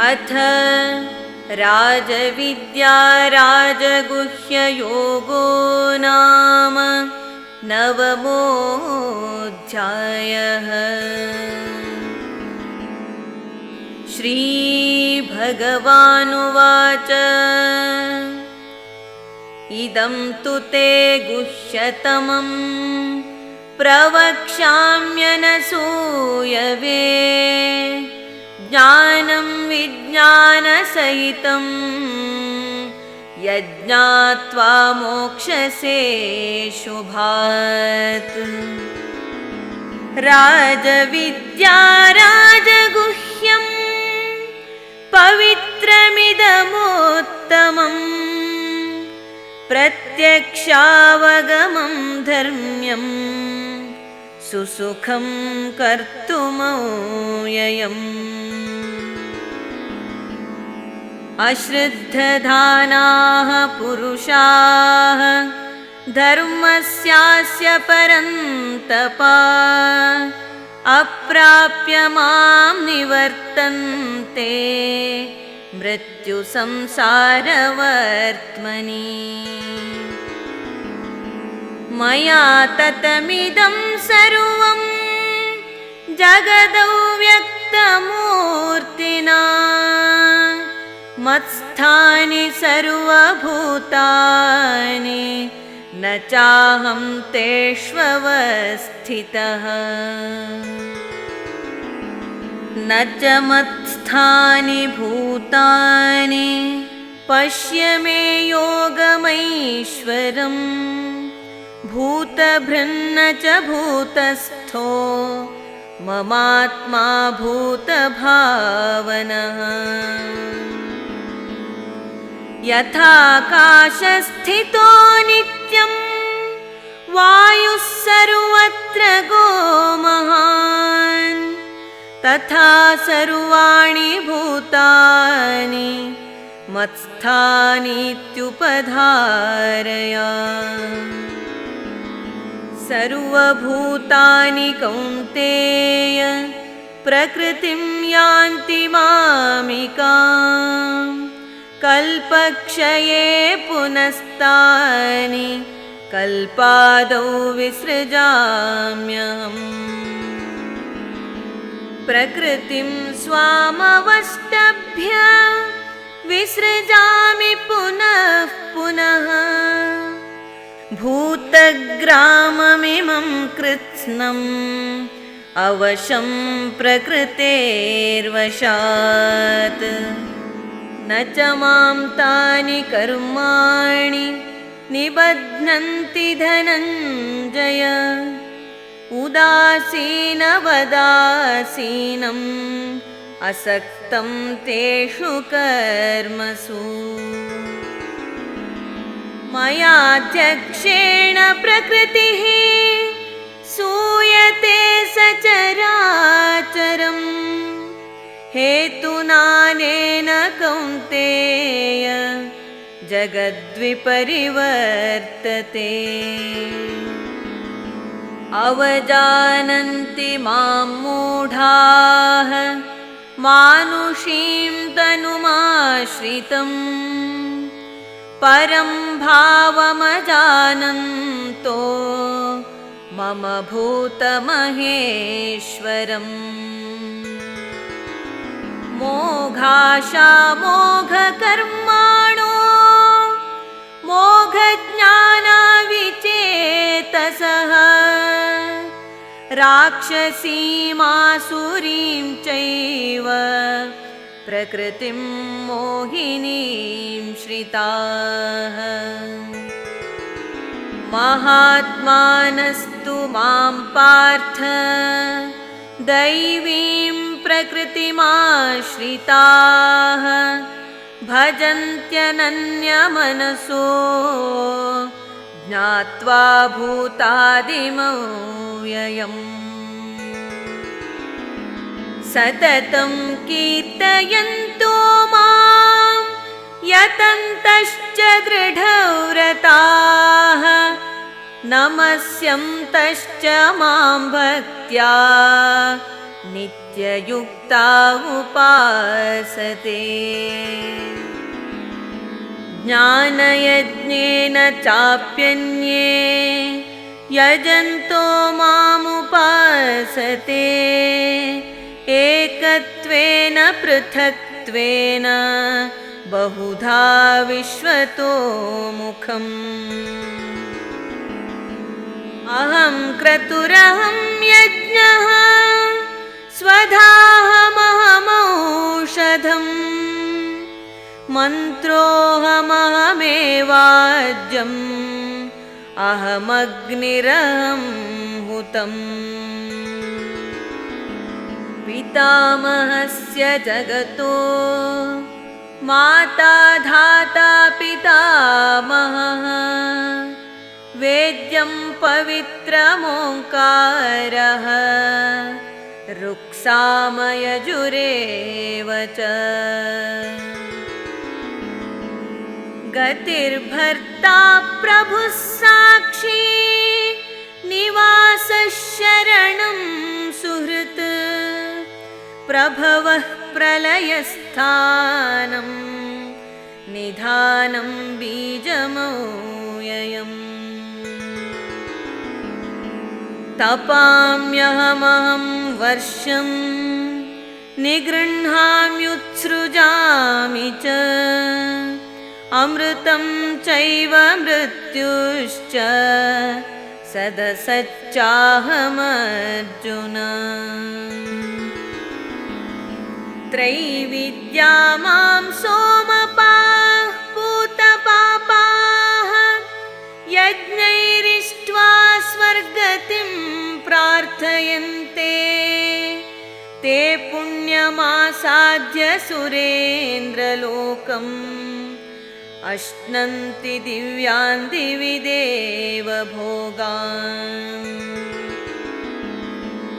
अथ राजविद्या राजगुह्ययोगो नाम नवमोऽध्यायः। श्रीभगवानुवाच। इदं तु ते गुह्यतमम् प्रवक्ष्याम्यनसूयवे ज्ञानं विज्ञानसहितं यज्ञात्वा मोक्षसे शुभात्। राजविद्या राजगुह्यं पवित्रमिदमोत्तमम् प्रत्यक्षावगमं धर्म्यम् सुसुखं कर्तुमव्ययम् अश्रद्धधानाः पुरुषाः धर्मस्यास्य परन्तपा अप्राप्य मां निवर्तन्ते मृत्युसंसारवर्त्मनि मया ततमिदं सर्वं जगदौ व्यक्तमूर्तिना मत्स्थानि सर्वभूतानि न चाहं तेष्वस्थितः न च मत्स्थानि भूतानि पश्य मे योगमैश्वरम् भूतभृन्न च भूतस्थो ममात्मा भूतभावनः यथाकाशस्थितो नित्यं वायुः सर्वत्र गोमहान्। तथा सर्वाणि भूतानि मत्स्थानीत्युपधारया सर्वभूतानि कौन्तेय प्रकृतिं यान्ति मामिकाम् कल्पक्षये पुनस्तानि कल्पादौ विसृजाम्यहम्। प्रकृतिं स्वामवष्टभ्य विसृजामि पुनः पुनः। भूतग्राममिमं कृत्स्नम् अवशं प्रकृतेर्वशात् न च मां तानि कर्माणि निबध्नन्ति धनञ्जय। उदासीनवदासीनम् असक्तं तेषु कर्मसु। मयाध्यक्षेण प्रकृतिः सूयते सचराचरम् हेतुनानेन कौन्तेय जगद्विपरिवर्तते। अवजानन्ति मां मूढाः मानुषीं तनुमाश्रितम्। परं भावमजानन्तो मम भूतमहेश्वरम् मोघाशामोघकर्माणो मोघज्ञानाविचेतसः। राक्षसीमासुरीं चैव प्रकृतिं मोहिनीं श्रिताः। महात्मानस्तु मां पार्थ दैवीं प्रकृतिमाश्रिताः भजन्त्यनन्यमनसो ज्ञात्वा भूतादिमव्ययम्। सततं कीर्तयन्तो मां यतन्तश्च दृढव्रताः नमस्यन्तश्च मां भक्त्या। नित्ययुक्ता उपासते। ज्ञानयज्ञेन चाप्यन्ये यजन्तो मामुपासते एकत्वेन पृथक्त्वेन बहुधा विश्वतो मुखम् अहं क्रतुरहं यज्ञः स्वधाहमहमौषधम्। मन्त्रोऽहमहमेवाज्यम् अहमग्निरहं हुतम्। पितामहस्य जगतो माता धाता पितामहः वेद्यं पवित्रमोङ्कारः रुक्सामयजुरेव च। गतिर्भर्ता प्रभुः साक्षी निवासः शरणं सुहृत् प्रभवः प्रलयस्थानं निधानं बीजमौययम् तपाम्यहमहं वर्षं निगृह्णाम्युत्सृजामि च। अमृतं चैव मृत्युश्च सदसच्चाहमर्जुन। त्रैविद्या मां सोमपाः प्रार्थयन्ते ते पुण्यमासाद्य सुरेन्द्रलोकम्। अश्नन्ति दिव्यान् दिवि देवभोगान्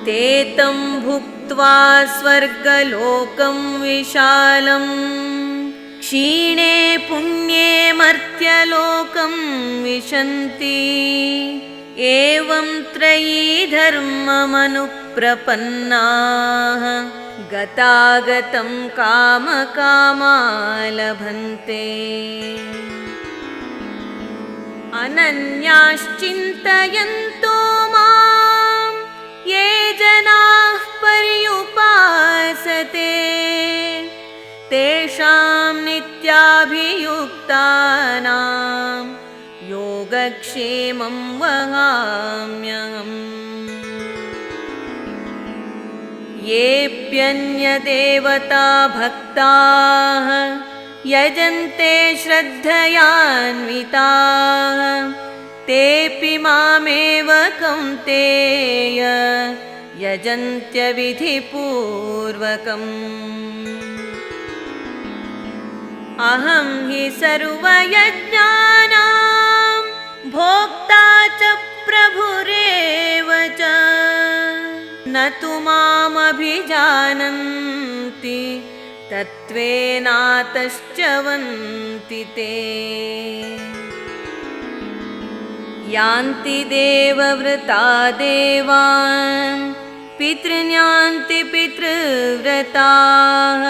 ते तं भुक्त्वा स्वर्गलोकं विशालम् क्षीणे पुण्ये मर्त्यलोकं विशन्ति एवं त्रयी धर्ममनुप्रपन्नाः गतागतं कामकामा लभन्ते अनन्याश्चिन्तयन्तो मां ये जनाः पर्युपासते। तेषां नित्याभियुक्तानां योगक्षेमं वहाम्यहम्। येऽप्यन्यदेवता भक्ताः यजन्ते श्रद्धयान्विताः। तेऽपि मामेव कौन्तेय यजन्त्यविधिपूर्वकम्। अहं हि सर्वयज्ञानां भोक्ता च प्रभुरेव च। न तु मामभिजानन्ति तत्त्वेनातश्च वन्ति ते। यान्ति देवव्रता देवान् पितृन्यान्ति पितृव्रताः।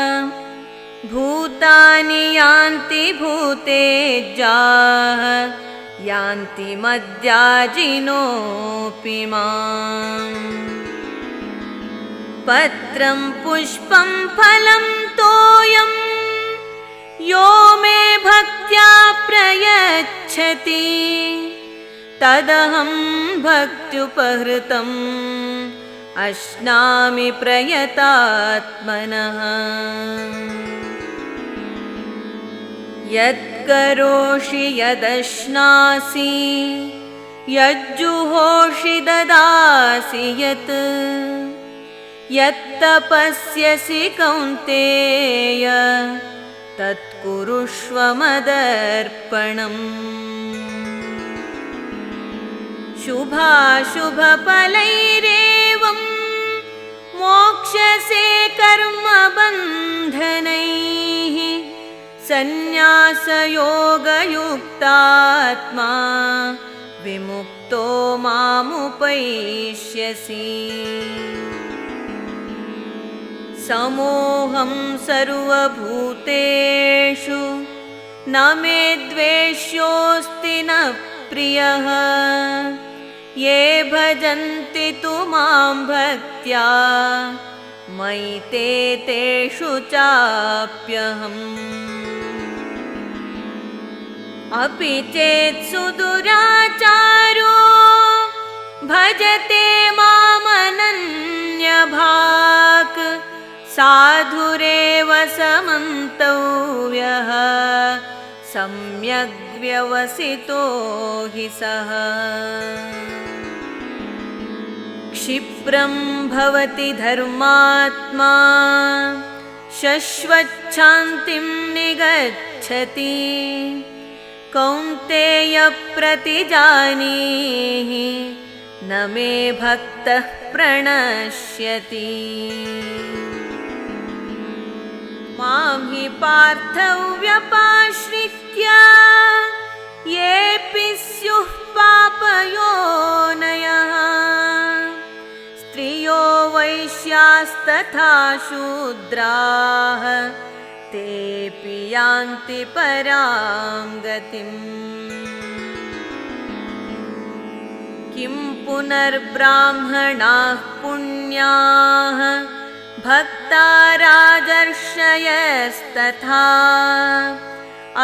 भूतानि यान्ति भूतेजाः यान्ति मद्याजिनोऽपि माम्। पत्रं पुष्पं फलं तोयं यो मे भक्त्या प्रयच्छति। तदहं भक्त्युपहृतम्। अश्नामि प्रयतात्मनः यत्करोषि यदश्नासि यज्जुहोषि ददासि यत् यत्तपस्यसि कौन्तेय तत्कुरुष्व मदर्पणम्। शुभाशुभफलैरेवं मोक्षसे कर्मबन्धनैः सन्न्यासयोगयुक्तात्मा विमुक्तो मामुपैष्यसि। समोऽहं सर्वभूतेषु न मे द्वेष्योऽस्ति न प्रियः। ये भजन्ति तु मां भक्त्या मयि ते तेषु चाप्यहम्। अपि चेत् सुदुराचारो भजते मामनन्यभाक्। साधुरेव समन्तव्यः। सम्यग्व्यवसितो हि सः क्षिप्रं भवति धर्मात्मा। शश्वच्छान्तिं निगच्छति। कौन्तेयप्रतिजानीहि न मे भक्तः प्रणश्यति। मां हि पार्थव्यपाश्रित्य येऽपि स्युः पापयोनयः स्त्रियो वैश्यास्तथा शूद्राः तेऽपि यान्ति परां गतिम्। किं पुनर्ब्राह्मणाः पुण्याः भक्ता राजर्षयस्तथा।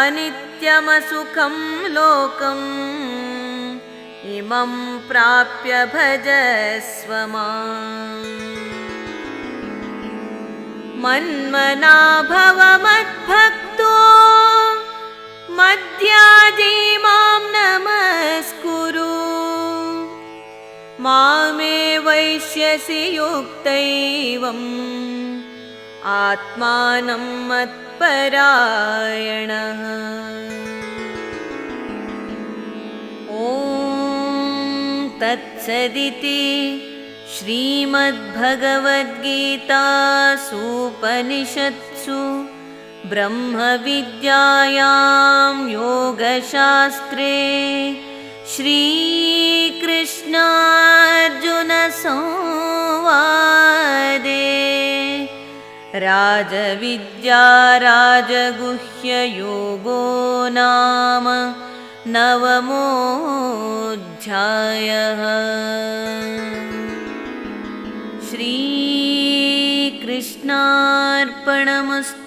अनित्यमसुखं लोकम् इमं प्राप्य भजस्व माम्। मन्मना भव मद्भक्तो। मध्याजी मां नमस्कुरु। मामे वैश्यसि युक्तैवम्। आत्मानं मत्परायणः तत्सदिति श्रीमद्भगवद्गीतासूपनिषत्सु ब्रह्मविद्यायां योगशास्त्रे श्रीकृष्णार्जुनसंवादे राजविद्या राजगुह्ययोगो नाम नवमोऽध्यायः। श्रीकृष्णार्पणमस्तु